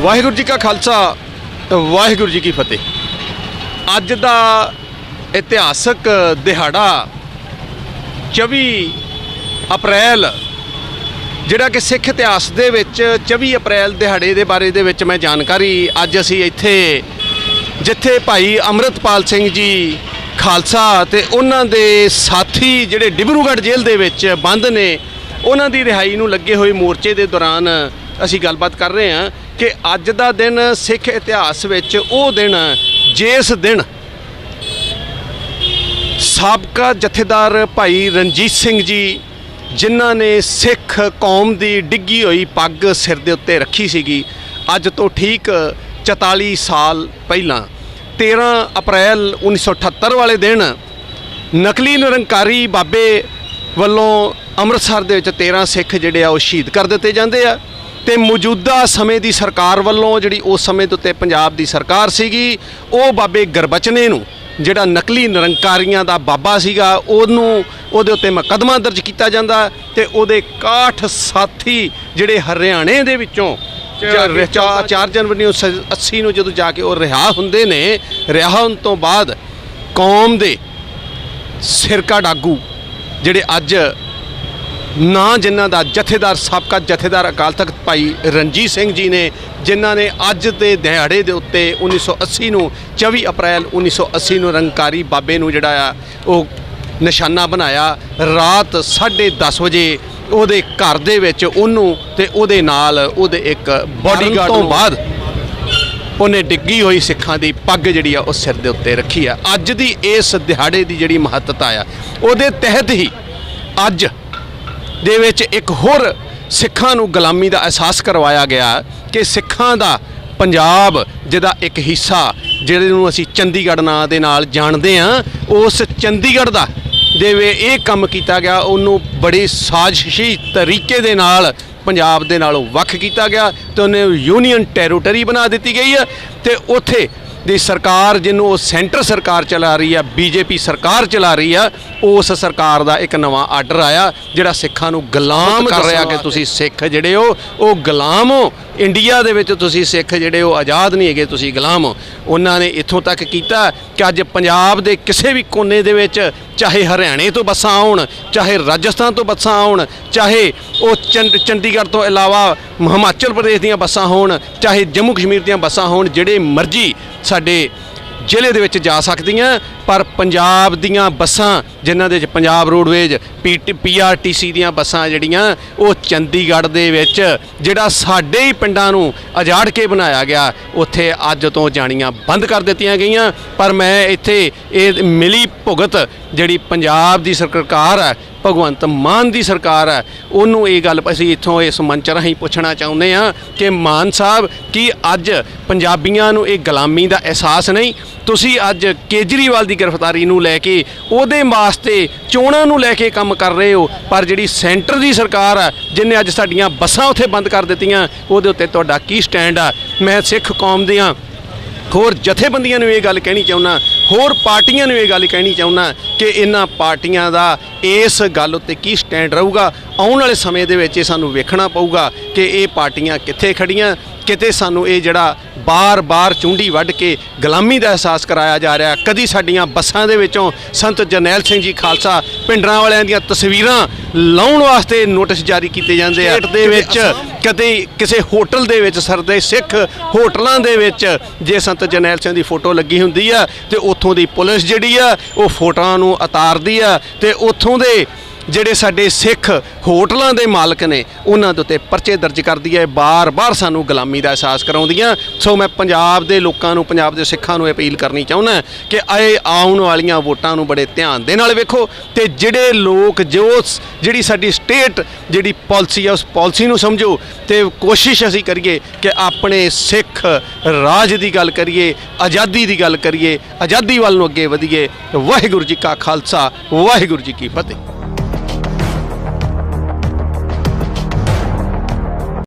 ਵਾਹਿਗੁਰੂ ਜੀ ਕਾ ਖਾਲਸਾ, ਵਾਹਿਗੁਰੂ ਜੀ ਕੀ ਫਤਿਹ। ਅੱਜ ਦਾ ਇਤਿਹਾਸਕ ਦਿਹਾੜਾ 24 ਅਪ੍ਰੈਲ, ਜਿਹੜਾ ਕਿ ਸਿੱਖ ਇਤਿਹਾਸ ਦੇ ਵਿੱਚ 24 ਅਪ੍ਰੈਲ ਦਿਹਾੜੇ ਦੇ ਬਾਰੇ ਦੇ ਵਿੱਚ ਮੈਂ ਜਾਣਕਾਰੀ ਅੱਜ ਅਸੀਂ ਇੱਥੇ, ਜਿੱਥੇ ਭਾਈ ਅਮਰਤਪਾਲ ਸਿੰਘ ਜੀ ਖਾਲਸਾ ਤੇ ਉਹਨਾਂ ਦੇ ਸਾਥੀ ਜਿਹੜੇ ਡਿਬਰੂਗੜ੍ਹ ਜੇਲ੍ਹ ਦੇ ਵਿੱਚ ਬੰਦ ਨੇ, ਉਹਨਾਂ ਦੀ ਰਿਹਾਈ ਨੂੰ ਲੱਗੇ ਹੋਏ ਮੋਰਚੇ ਦੇ ਦੌਰਾਨ ਅਸੀਂ ਗੱਲਬਾਤ ਕਰ ਰਹੇ ਹਾਂ। ਕਿ ਅੱਜ ਦਾ ਦਿਨ ਸਿੱਖ ਇਤਿਹਾਸ ਵਿੱਚ ਉਹ ਦਿਨ ਜਿਸ ਦਿਨ ਸਾਬਕਾ ਜਥੇਦਾਰ ਭਾਈ ਰਣਜੀਤ ਸਿੰਘ ਜੀ, ਜਿਨ੍ਹਾਂ ਨੇ ਸਿੱਖ ਕੌਮ ਦੀ ਡਿੱਗੀ ਹੋਈ ਪੱਗ ਸਿਰ ਦੇ ਉੱਤੇ ਰੱਖੀ ਸੀਗੀ, ਅੱਜ ਤੋਂ ਠੀਕ 44 ਸਾਲ ਪਹਿਲਾਂ 13 ਅਪ੍ਰੈਲ 1978 ਵਾਲੇ ਦਿਨ, ਨਕਲੀ ਨਿਰੰਕਾਰੀ ਬਾਬੇ ਵੱਲੋਂ ਅੰਮ੍ਰਿਤਸਰ ਦੇ ਵਿੱਚ 13 ਸਿੱਖ ਜਿਹੜੇ ਆ ਉਹ ਸ਼ਹੀਦ ਕਰ ਦਿੱਤੇ ਜਾਂਦੇ ਆ। ਤੇ ਮੌਜੂਦਾ ਸਮੇਂ ਦੀ ਸਰਕਾਰ ਵੱਲੋਂ ਜਿਹੜੀ ਉਸ ਸਮੇਂ ਦੇ ਉੱਤੇ ਪੰਜਾਬ ਦੀ ਸਰਕਾਰ ਸੀਗੀ ਉਹ ਬਾਬੇ ਗਰਬਚਨੇ ਨੂੰ ਜਿਹੜਾ ਨਕਲੀ ਨਿਰੰਕਾਰੀਆਂ ਦਾ ਬਾਬਾ ਸੀਗਾ ਉਹਨੂੰ ਉਹਦੇ ਉੱਤੇ ਮੁਕੱਦਮਾ ਦਰਜ ਕੀਤਾ ਜਾਂਦਾ ਤੇ ਉਹਦੇ 61 ਸਾਥੀ ਜਿਹੜੇ ਹਰਿਆਣੇ ਦੇ ਵਿੱਚੋਂ 4 ਜਨਵਰੀ 1980 ਨੂੰ ਜਦੋਂ ਜਾ ਕੇ ਉਹ ਰਿਹਾ ਹੁੰਦੇ ਨੇ ਰਿਹਾ ਹੋਣ ਤੋਂ ਬਾਅਦ ਕੌਮ ਦੇ ਸਿਰਕਾ ਡਾਗੂ ਜਿਹੜੇ ਅੱਜ ਨਾ ਜਿਨ੍ਹਾਂ ਦਾ ਜਥੇਦਾਰ ਸਾਬਕਾ ਜਥੇਦਾਰ ਅਕਾਲ ਤਖਤ ਭਾਈ ਰਣਜੀਤ ਸਿੰਘ ਜੀ ਨੇ ਜਿਨ੍ਹਾਂ ਨੇ ਅੱਜ ਦੇ ਦਿਹਾੜੇ ਦੇ ਉੱਤੇ 1980 ਨੂੰ 24 ਅਪ੍ਰੈਲ 1980 ਨੂੰ ਰੰਗਕਾਰੀ ਬਾਬੇ ਨੂੰ ਜਿਹੜਾ ਆ ਉਹ ਨਿਸ਼ਾਨਾ ਬਣਾਇਆ। ਰਾਤ 10:30 ਵਜੇ ਉਹਦੇ ਘਰ ਦੇ ਵਿੱਚ ਉਹਨੂੰ ਤੇ ਉਹਦੇ ਨਾਲ ਉਹਦੇ ਇੱਕ ਬਾਡੀਗਾਰਡ ਤੋਂ ਬਾਅਦ ਉਹਨੇ ਡਿੱਗੀ ਹੋਈ ਸਿੱਖਾਂ ਦੀ ਪੱਗ ਜਿਹੜੀ ਆ ਉਹ ਸਿਰ ਦੇ ਉੱਤੇ ਰੱਖੀ ਆ। ਅੱਜ ਦੀ ਇਸ ਦਿਹਾੜੇ ਦੀ ਜਿਹੜੀ ਮਹੱਤਤਾ ਆ ਉਹਦੇ ਤਹਿਤ ਹੀ ਅੱਜ ਦੇ ਵਿੱਚ ਇੱਕ ਹੋਰ ਸਿੱਖਾਂ ਨੂੰ ਗੁਲਾਮੀ ਦਾ ਅਹਿਸਾਸ ਕਰਵਾਇਆ ਗਿਆ ਕਿ ਸਿੱਖਾਂ ਦਾ ਪੰਜਾਬ, ਜਿਹਦਾ ਇੱਕ ਹਿੱਸਾ ਜਿਹੜੇ ਨੂੰ ਅਸੀਂ ਚੰਡੀਗੜ੍ਹ ਨਾਂ ਦੇ ਨਾਲ ਜਾਣਦੇ ਹਾਂ, ਉਸ ਚੰਡੀਗੜ੍ਹ ਦਾ ਦੇ ਵੇ ਇਹ ਕੰਮ ਕੀਤਾ ਗਿਆ, ਉਹਨੂੰ ਬੜੀ ਸਾਜ਼ਿਸ਼ੀ ਤਰੀਕੇ ਦੇ ਨਾਲ ਪੰਜਾਬ ਦੇ ਨਾਲੋਂ ਵੱਖ ਕੀਤਾ ਗਿਆ ਤੇ ਉਹਨੇ ਯੂਨੀਅਨ ਟੈਰੀਟਰੀ ਬਣਾ ਦਿੱਤੀ ਗਈ ਹੈ ਤੇ ਉੱਥੇ ਦੀ ਸਰਕਾਰ ਜਿਹਨੂੰ ਉਹ ਸੈਂਟਰ ਸਰਕਾਰ ਚਲਾ ਰਹੀ ਆ ਬੀਜੇਪੀ ਸਰਕਾਰ ਚਲਾ ਰਹੀ ਆ ਉਸ ਸਰਕਾਰ ਦਾ ਇੱਕ ਨਵਾਂ ਆਰਡਰ ਆਇਆ ਜਿਹੜਾ ਸਿੱਖਾਂ ਨੂੰ ਗੁਲਾਮ ਕਰ ਰਿਹਾ ਕਿ ਤੁਸੀਂ ਸਿੱਖ ਜਿਹੜੇ ਹੋ ਉਹ ਗੁਲਾਮ ਹੋ। ਇੰਡੀਆ ਦੇ ਵਿੱਚ ਤੁਸੀਂ ਸਿੱਖ ਜਿਹੜੇ ਉਹ ਆਜ਼ਾਦ ਨਹੀਂ ਹੈਗੇ, ਤੁਸੀਂ ਗੁਲਾਮ ਹੋ। ਉਹਨਾਂ ਨੇ ਇੱਥੋਂ ਤੱਕ ਕੀਤਾ ਕਿ ਅੱਜ ਪੰਜਾਬ ਦੇ ਕਿਸੇ ਵੀ ਕੋਨੇ ਦੇ ਵਿੱਚ ਚਾਹੇ ਹਰਿਆਣੇ ਤੋਂ ਬੱਸਾਂ ਆਉਣ, ਚਾਹੇ ਰਾਜਸਥਾਨ ਤੋਂ ਬੱਸਾਂ ਆਉਣ, ਚਾਹੇ ਉਹ ਚੰਡ, ਚੰਡੀਗੜ੍ਹ ਤੋਂ ਇਲਾਵਾ ਹਿਮਾਚਲ ਪ੍ਰਦੇਸ਼ ਦੀਆਂ ਬੱਸਾਂ ਹੋਣ, ਚਾਹੇ ਜੰਮੂ ਕਸ਼ਮੀਰ ਦੀਆਂ ਬੱਸਾਂ ਹੋਣ, ਜਿਹੜੇ ਮਰਜ਼ੀ ਸਾਡੇ ਜ਼ਿਲ੍ਹੇ ਦੇ ਵਿੱਚ ਜਾ ਸਕਦੀਆਂ, ਪਰ ਪੰਜਾਬ ਦੀਆਂ ਬੱਸਾਂ ਜਿਨ੍ਹਾਂ ਦੇ ਵਿੱਚ ਪੰਜਾਬ ਰੋਡਵੇਜ ਪੀਆਰਟੀਸੀ ਦੀਆਂ ਬੱਸਾਂ ਜਿਹੜੀਆਂ, ਉਹ ਚੰਡੀਗੜ੍ਹ ਦੇ ਵਿੱਚ, ਜਿਹੜਾ ਸਾਡੇ ਹੀ ਪਿੰਡਾਂ ਨੂੰ ਅਜਾੜ ਕੇ ਬਣਾਇਆ ਗਿਆ, ਉੱਥੇ ਅੱਜ ਤੋਂ ਜਾਣੀਆਂ ਬੰਦ ਕਰ ਦਿੱਤੀਆਂ ਗਈਆਂ। ਪਰ ਮੈਂ ਇੱਥੇ ਇਹ ਮਿਲੀ ਭੁਗਤ ਜਿਹੜੀ ਪੰਜਾਬ ਦੀ ਸਰਕਾਰ ਹੈ ਭਗਵੰਤ ਮਾਨ ਦੀ ਸਰਕਾਰ ਹੈ। ਉਹਨੂੰ ਇਹ ਗੱਲ ਅਸੀਂ ਇੱਥੋਂ ਇਸ ਮੰਚ ਰਾਹੀਂ ਪੁੱਛਣਾ ਚਾਹੁੰਦੇ ਹਾਂ ਕਿ ਮਾਨ ਸਾਹਿਬ, ਕੀ ਅੱਜ ਪੰਜਾਬੀਆਂ ਨੂੰ ਇਹ ਗੁਲਾਮੀ ਦਾ ਅਹਿਸਾਸ ਨਹੀਂ? ਤੁਸੀਂ ਅੱਜ ਕੇਜਰੀਵਾਲ ਦੀ ਗ੍ਰਿਫਤਾਰੀ ਨੂੰ ਲੈ ਕੇ ਉਹਦੇ ਵਾਸਤੇ ਚੋਣਾਂ ਨੂੰ ਲੈ ਕੇ ਕੰਮ ਕਰ ਰਹੇ ਹੋ, ਪਰ ਜਿਹੜੀ ਸੈਂਟਰ ਦੀ ਸਰਕਾਰ ਹੈ ਜਿਨੇ ਅੱਜ ਸਾਡੀਆਂ ਬੱਸਾਂ ਉੱਥੇ ਬੰਦ ਕਰ ਦਿੱਤੀਆਂ, ਉਹਦੇ ਉੱਤੇ ਤੁਹਾਡਾ ਕੀ ਸਟੈਂਡ ਆ? ਮੈਂ ਸਿੱਖ ਕੌਮ ਦੀਆਂ ਹੋਰ ਜਥੇਬੰਦੀਆਂ ਨੂੰ ਇਹ ਗੱਲ ਕਹਿਣੀ ਚਾਹੁੰਦਾ ਹੋਰ ਪਾਰਟੀਆਂ ਨੂੰ ਇਹ ਗੱਲ ਕਹਿਣੀ ਚਾਹੁੰਦਾ ਕਿ ਇਹਨਾਂ ਪਾਰਟੀਆਂ ਦਾ ਇਸ ਗੱਲ ਉੱਤੇ ਕੀ ਸਟੈਂਡ ਰਹੂਗਾ? ਆਉਣ ਵਾਲੇ ਸਮੇਂ ਦੇ ਵਿੱਚ ਇਹ ਸਾਨੂੰ ਵੇਖਣਾ ਪਊਗਾ ਕਿ ਇਹ ਪਾਰਟੀਆਂ ਕਿੱਥੇ ਖੜੀਆਂ ਕਿਤੇ ਸਾਨੂੰ ਇਹ ਜਿਹੜਾ ਬਾਰ-ਬਾਰ ਚੁੰਡੀ ਵੱਢ ਕੇ ਗੁਲਾਮੀ ਦਾ ਅਹਿਸਾਸ ਕਰਾਇਆ ਜਾ ਰਿਹਾ। ਕਦੀ ਸਾਡੀਆਂ ਬੱਸਾਂ ਦੇ ਵਿੱਚੋਂ ਸੰਤ ਜਰਨੈਲ ਸਿੰਘ ਜੀ ਖਾਲਸਾ ਪਿੰਡਰਾਂ ਵਾਲਿਆਂ ਦੀਆਂ ਤਸਵੀਰਾਂ ਲਾਉਣ ਵਾਸਤੇ ਨੋਟਿਸ ਜਾਰੀ ਕੀਤੇ ਜਾਂਦੇ ਆ। ਦੇ ਵਿੱਚ ਕਦੇ ਕਿਸੇ ਹੋਟਲ ਦੇ ਵਿੱਚ ਸਰਦੇ ਸਿੱਖ ਹੋਟਲਾਂ ਦੇ ਵਿੱਚ ਜੇ ਸੰਤ ਜਰਨੈਲ ਸਿੰਘ ਦੀ ਫੋਟੋ ਲੱਗੀ ਹੁੰਦੀ ਆ ਤੇ ਉੱਥੋਂ ਦੀ ਪੁਲਿਸ ਜਿਹੜੀ ਆ, ਉਹ ਫੋਟੋਆਂ ਨੂੰ ਉਤਾਰਦੀ ਆ ਤੇ ਉੱਥੋਂ ਦੇ ਜਿਹੜੇ ਸਾਡੇ ਸਿੱਖ ਹੋਟਲਾਂ ਦੇ ਮਾਲਕ ਨੇ, ਉਹਨਾਂ ਦੇ ਉੱਤੇ ਪਰਚੇ ਦਰਜ ਕਰਦੀ ਹੈ ਬਾਰ-ਬਾਰ ਸਾਨੂੰ ਗੁਲਾਮੀ ਦਾ ਅਹਿਸਾਸ ਕਰਾਉਂਦੀਆਂ। ਸੋ ਮੈਂ ਪੰਜਾਬ ਦੇ ਲੋਕਾਂ ਨੂੰ, ਪੰਜਾਬ ਦੇ ਸਿੱਖਾਂ ਨੂੰ ਅਪੀਲ ਕਰਨੀ ਚਾਹੁੰਦਾ ਕਿ ਆਏ ਆਉਣ ਵਾਲੀਆਂ ਵੋਟਾਂ ਨੂੰ ਬੜੇ ਧਿਆਨ ਦੇ ਨਾਲ ਵੇਖੋ ਤੇ ਜਿਹੜੇ ਲੋਕ, ਜੋ ਜਿਹੜੀ ਸਾਡੀ ਸਟੇਟ, ਜਿਹੜੀ ਪਾਲਿਸੀ ਆ, ਉਸ ਪਾਲਿਸੀ ਨੂੰ ਸਮਝੋ ਤੇ ਕੋਸ਼ਿਸ਼ ਅਸੀਂ ਕਰੀਏ ਕਿ ਆਪਣੇ ਸਿੱਖ ਰਾਜ ਦੀ ਗੱਲ ਕਰੀਏ, ਆਜ਼ਾਦੀ ਦੀ ਗੱਲ ਕਰੀਏ, ਆਜ਼ਾਦੀ ਵੱਲ ਨੂੰ ਅੱਗੇ ਵਧੀਏ। ਵਾਹਿਗੁਰੂ ਜੀ ਕਾ ਖਾਲਸਾ, ਵਾਹਿਗੁਰੂ ਜੀ ਕੀ ਫਤਿਹ।